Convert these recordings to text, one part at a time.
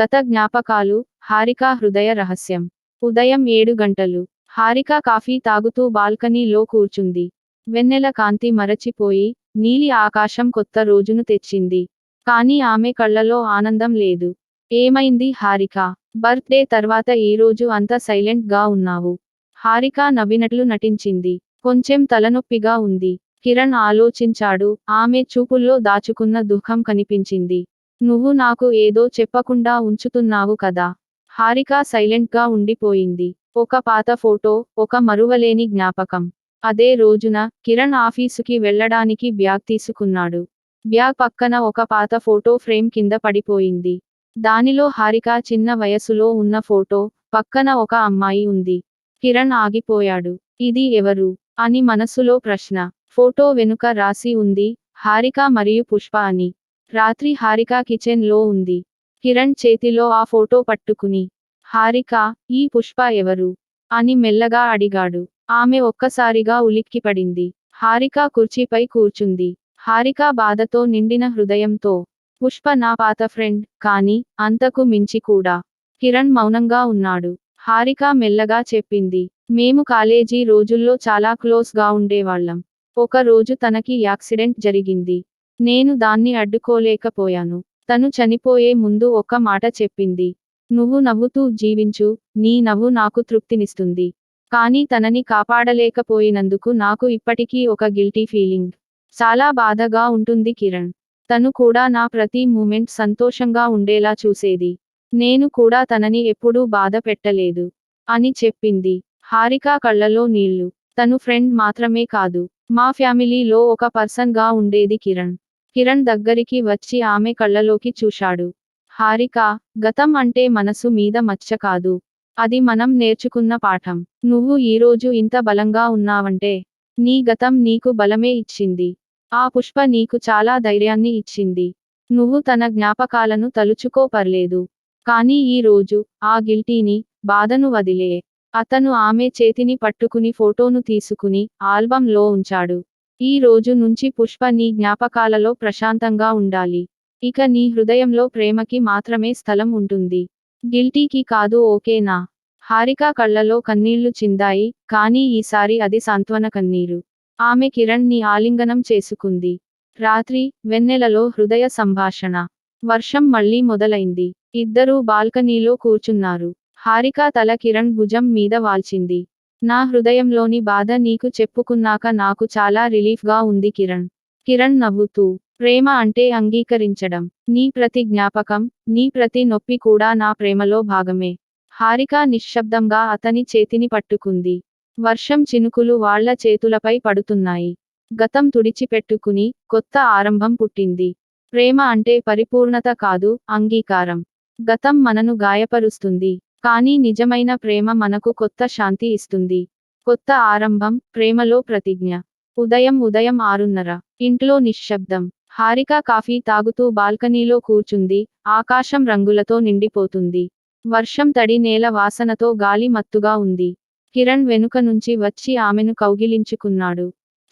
గత జ్ఞాపకాలు హారిక హృదయ రహస్యం. ఉదయం ఏడు గంటలు. హారిక కాఫీ తాగుతూ బాల్కనీలో కూర్చుంది. వెన్నెల కాంతి మరచిపోయి నీలి ఆకాశం కొత్త రోజును తెచ్చింది. కానీ ఆమె కళ్ళలో ఆనందం లేదు. ఏమైంది హారిక? బర్త్డే తర్వాత ఈ రోజు అంత సైలెంట్గా ఉన్నావు. హారిక నవ్వినట్లు నటించింది. కొంచెం తలనొప్పిగా ఉంది. కిరణ్ ఆలోచించాడు. ఆమె చూపుల్లో దాచుకున్న దుఃఖం కనిపించింది. నువ్వు నాకు ఏదో చెప్పకుండా ఉంచుతున్నావు కదా. హారిక సైలెంట్గా ఉండిపోయింది. ఒక పాత ఫోటో ఒక మరువలేని జ్ఞాపకం. అదే రోజున కిరణ్ ఆఫీసుకి వెళ్ళడానికి బ్యాగ్ తీసుకున్నాడు. బ్యాగ్ పక్కన ఒక పాత ఫోటో ఫ్రేమ్ కింద పడిపోయింది. దానిలో హారిక చిన్న వయసులో ఉన్న ఫోటో పక్కన ఒక అమ్మాయి ఉంది. కిరణ్ ఆగిపోయాడు. ఇది ఎవరు? అని మనసులో ప్రశ్న. ఫోటో వెనుక రాసి ఉంది హారిక మరియు పుష్ప అని. రాత్రి హారిక కిచెన్లో ఉంది. కిరణ్ చేతిలో ఆ ఫోటో పట్టుకుని హారిక ఈ పుష్ప ఎవరు అని మెల్లగా అడిగాడు. ఆమె ఒక్కసారిగా ఉలిక్కిపడింది హారిక కుర్చీపై కూర్చుంది. హారిక బాధతో నిండిన హృదయంతో పుష్ప నా పాత ఫ్రెండ్ కాని అంతకు మించి కూడా కిరణ్ మౌనంగా ఉన్నాడు. హారిక మెల్లగా చెప్పింది మేము కాలేజీ రోజుల్లో చాలా క్లోజ్గా ఉండేవాళ్ళం. ఒక రోజు తనకి యాక్సిడెంట్ జరిగింది. నేను దాన్ని అడ్డుకోలేకపోయాను. తను చనిపోయే ముందు ఒక మాట చెప్పింది. నువ్వు నవ్వుతూ జీవించు. నీ నవ్వు నాకు తృప్తినిస్తుంది. కానీ తనని కాపాడలేకపోయినందుకు నాకు ఇప్పటికీ ఒక గిల్టీ ఫీలింగ్. చాలా బాధగా ఉంటుంది కిరణ్. తను కూడా నా ప్రతి మూమెంట్ సంతోషంగా ఉండేలా చూసేది. నేను కూడా తనని ఎప్పుడూ బాధ పెట్టలేదు. అని చెప్పింది. హారిక కళ్ళలో నీళ్ళు. తను ఫ్రెండ్ మాత్రమే కాదు. మా ఫ్యామిలీలో ఒక పర్సన్గా ఉండేది కిరణ్. కిరణ్ దగ్గరికి వచ్చి ఆమె కళ్ళలోకి చూశాడు. హారిక గతం అంటే మనసు మీద మచ్చ కాదు. అది మనం నేర్చుకున్న పాఠం. నువ్వు ఈరోజు ఇంత బలంగా ఉన్నావంటే నీ గతం నీకు బలమే ఇచ్చింది. ఆ పుష్ప నీకు చాలా ధైర్యాన్ని ఇచ్చింది. నువ్వు తన జ్ఞాపకాలను తలుచుకో పర్లేదు. కానీ ఈ రోజు ఆ గిల్టీని బాధను వదిలే. అతను ఆమె చేతిని పట్టుకుని ఫోటోను తీసుకుని ఆల్బంలో ఉంచాడు. ఈ రోజు నుంచి పుష్ప నీ జ్ఞాపకాలలో ప్రశాంతంగా ఉండాలి. ఇక నీ హృదయంలో ప్రేమకి మాత్రమే స్థలం ఉంటుంది. గిల్టీకి కాదు ఓకేనా? హారిక కళ్ళలో కన్నీళ్ళు చిందాయి కానీ ఈసారి అది సాంత్వన కన్నీరు. ఆమె కిరణ్ని ఆలింగనం చేసుకుంది. రాత్రి వెన్నెలలో హృదయ సంభాషణ. వర్షం మళ్ళీ మొదలైంది. ఇద్దరూ బాల్కనీలో కూర్చున్నారు. హారిక తల కిరణ్ భుజం మీద వాల్చింది. నా హృదయంలోని బాధ నీకు చెప్పుకున్నాక నాకు చాలా రిలీఫ్గా ఉంది కిరణ్. కిరణ్ నవ్వుతూ ప్రేమ అంటే అంగీకరించడం. నీ ప్రతి జ్ఞాపకం నీ ప్రతి నొప్పి కూడా నా ప్రేమలో భాగమే. హారిక నిశ్శబ్దంగా అతని చేతిని పట్టుకుంది. వర్షం చినుకులు వాళ్ళ చేతులపై పడుతున్నాయి. గతం తుడిచిపెట్టుకుని కొత్త ఆరంభం పుట్టింది. ప్రేమ అంటే పరిపూర్ణత కాదు అంగీకారం. గతం మనను గాయపరుస్తుంది. కానీ నిజమైన ప్రేమ మనకు కొత్త శాంతి ఇస్తుంది. కొత్త ఆరంభం ప్రేమలో ప్రతిజ్ఞ. ఉదయం ఉదయం ఆరున్నర. ఇంట్లో నిశ్శబ్దం. హారిక కాఫీ తాగుతూ బాల్కనీలో కూర్చుంది ఆకాశం రంగులతో నిండిపోతుంది. వర్షం తడి నేల వాసనతో గాలి మత్తుగా ఉంది. కిరణ్ వెనుక నుంచి వచ్చి ఆమెను కౌగిలించుకున్నాడు.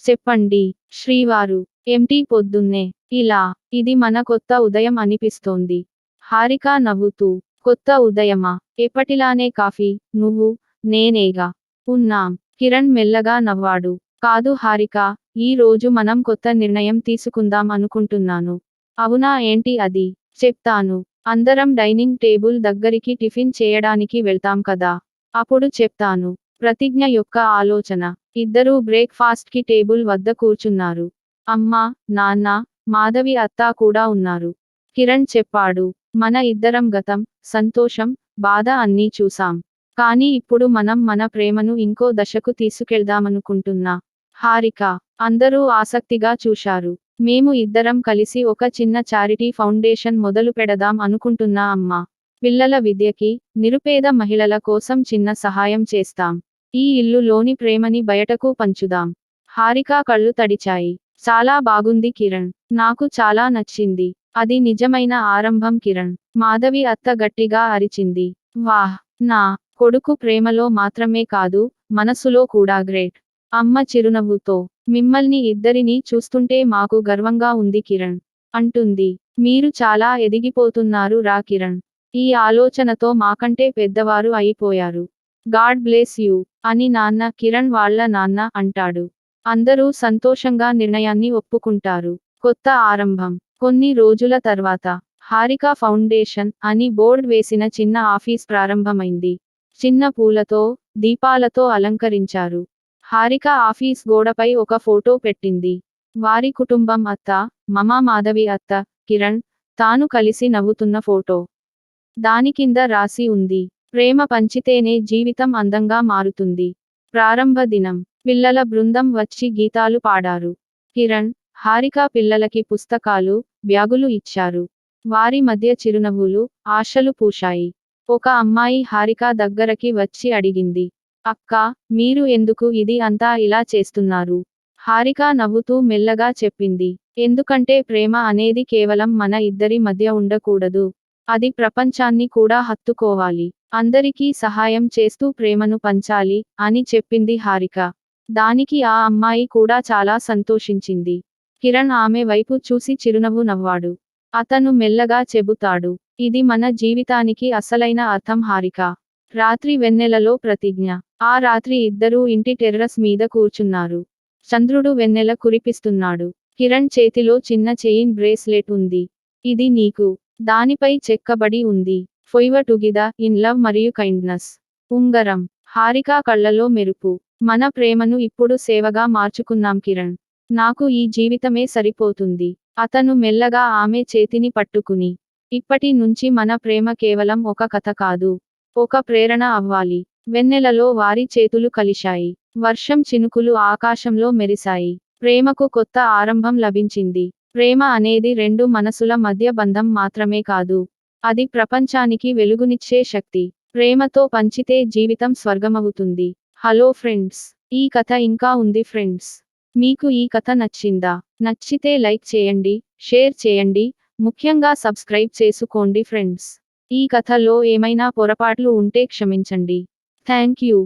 చెప్పండి శ్రీవారు ఎంటీ పొద్దున్నే? ఇలా ఇది మన కొత్త ఉదయం అనిపిస్తోంది. హారిక నవ్వుతూ కొత్త ఉదయమా? ఎప్పటిలానే కాఫీ. నువ్వు నేనేగా. ఉన్నాం. కిరణ్ మెల్లగా నవ్వాడు. కాదు హారిక ఈ రోజు మనం కొత్త నిర్ణయం తీసుకుందాం అనుకుంటున్నాను. అవునా ఏంటి అది? చెప్తాను. అందరం డైనింగ్ టేబుల్ దగ్గరికి టిఫిన్ చేయడానికి వెళ్తాం కదా? అప్పుడు చెప్తాను. ప్రతిజ్ఞ యొక్క ఆలోచన. ఇద్దరూ బ్రేక్ఫాస్ట్కి టేబుల్ వద్ద కూర్చున్నారు. అమ్మా నాన్న మాధవి అత్త కూడా ఉన్నారు. కిరణ్ చెప్పాడు. మన ఇద్దరం గతం సంతోషం బాధ అన్నీ చూసాం కానీ ఇప్పుడు మనం మన ప్రేమను ఇంకో దశకు తీసుకెళ్దామనుకుంటున్నా. హారిక అందరూ ఆసక్తిగా చూశారు. మేము ఇద్దరం కలిసి ఒక చిన్న చారిటీ ఫౌండేషన్ మొదలు పెడదాం అనుకుంటున్నా అమ్మా. పిల్లల విద్యకి నిరుపేద మహిళల కోసం చిన్న సహాయం చేస్తాం. ఈ ఇల్లులోని ప్రేమని బయటకు పంచుదాం. హారిక కళ్ళు తడిచాయి. చాలా బాగుంది కిరణ్. నాకు చాలా నచ్చింది. అది నిజమైన ఆరంభం కిరణ్. మాధవి అత్త గట్టిగా అరిచింది. వాహ్! నా కొడుకు ప్రేమలో మాత్రమే కాదు మనసులో కూడా గ్రేట్. అమ్మ చిరునవ్వుతో మిమ్మల్ని ఇద్దరినీ చూస్తుంటే మాకు గర్వంగా ఉంది కిరణ్. అంటుంది. మీరు చాలా ఎదిగిపోతున్నారు రా కిరణ్. ఈ ఆలోచనతో మాకంటే పెద్దవారు అయిపోయారు. God bless you! అని నాన్న కిరణ్ వాళ్ళ నాన్న అంటాడు. అందరూ సంతోషంగా నిర్ణయాన్ని ఒప్పుకుంటారు. కొత్త ఆరంభం. కొన్ని రోజుల తర్వాత హారిక ఫౌండేషన్ అని బోర్డ్ వేసిన చిన్న ఆఫీస్ ప్రారంభమైంది. చిన్న పూలతో దీపాలతో అలంకరించారు. హారిక ఆఫీస్ గోడపై ఒక ఫోటో పెట్టింది. వారి కుటుంబం అత్త మమా మాధవి అత్త కిరణ్ తాను కలిసి నవ్వుతున్న ఫోటో. దాని కింద రాసి ఉంది. ప్రేమ పంచితేనే జీవితం అందంగా మారుతుంది. ప్రారంభ దినం. పిల్లల బృందం వచ్చి గీతాలు పాడారు. కిరణ్ హారిక పిల్లలకి పుస్తకాలు బ్యాగులు ఇచ్చారు. వారి మధ్య చిరునవ్వులు ఆశలు పూశాయి. ఒక అమ్మాయి హారిక దగ్గరకి వచ్చి అడిగింది. అక్క మీరు ఎందుకు ఇది అంతా ఇలా చేస్తున్నారు? హారిక నవ్వుతూ మెల్లగా చెప్పింది. ఎందుకంటే ప్రేమ అనేది కేవలం మన ఇద్దరి మధ్య ఉండకూడదు. అది ప్రపంచాన్ని కూడా హత్తుకోవాలి. అందరికీ సహాయం చేస్తూ ప్రేమను పంచాలి అని చెప్పింది హారిక. దానికి ఆ అమ్మాయి కూడా చాలా సంతోషించింది. కిరణ్ ఆమె వైపు చూసి చిరునవ్వు నవ్వాడు. అతను మెల్లగా చెబుతాడు ఇది మన జీవితానికి అసలైన అర్థం హారిక. రాత్రి వెన్నెలలో ప్రతిజ్ఞ. ఆ రాత్రి ఇద్దరూ ఇంటి టెర్రస్ మీద కూర్చున్నారు. చంద్రుడు వెన్నెల కురిపిస్తున్నాడు. కిరణ్ చేతిలో చిన్న చెయిన్ బ్రేస్లెట్ ఉంది. ఇది నీకు. దానిపై చెక్కబడి ఉంది. ఫొయ్వ టుగిద ఇన్ లవ్ మరియు కైండ్నెస్. ఉంగరం. హారిక కళ్ళలో మెరుపు. మన ప్రేమను ఇప్పుడు సేవగా మార్చుకున్నాం కిరణ్. నాకు ఈ జీవితమే సరిపోతుంది. అతను మెల్లగా ఆమె చేతిని పట్టుకుని ఇప్పటి నుంచి మన ప్రేమ కేవలం ఒక కథ కాదు ఒక ప్రేరణ అవ్వాలి. వెన్నెలలో వారి చేతులు కలిశాయి. వర్షం చినుకులు ఆకాశంలో మెరిశాయి. ప్రేమకు కొత్త ఆరంభం లభించింది. ప్రేమ అనేది రెండు మనసుల మధ్య బంధం మాత్రమే కాదు. అది ప్రపంచానికి వెలుగునిచ్చే శక్తి. ప్రేమతో పంచితే జీవితం స్వర్గమవుతుంది. హలో ఫ్రెండ్స్ ఈ కథ ఇంకా ఉంది ఫ్రెండ్స్. మీకు ఈ కథ నచ్చిందా? నచ్చితే లైక్ చేయండి షేర్ చేయండి ముఖ్యంగా సబ్స్క్రైబ్ చేసుకోండి ఫ్రెండ్స్. ఈ కథలో ఏమైనా పొరపాట్లు ఉంటే క్షమించండి. Thank you.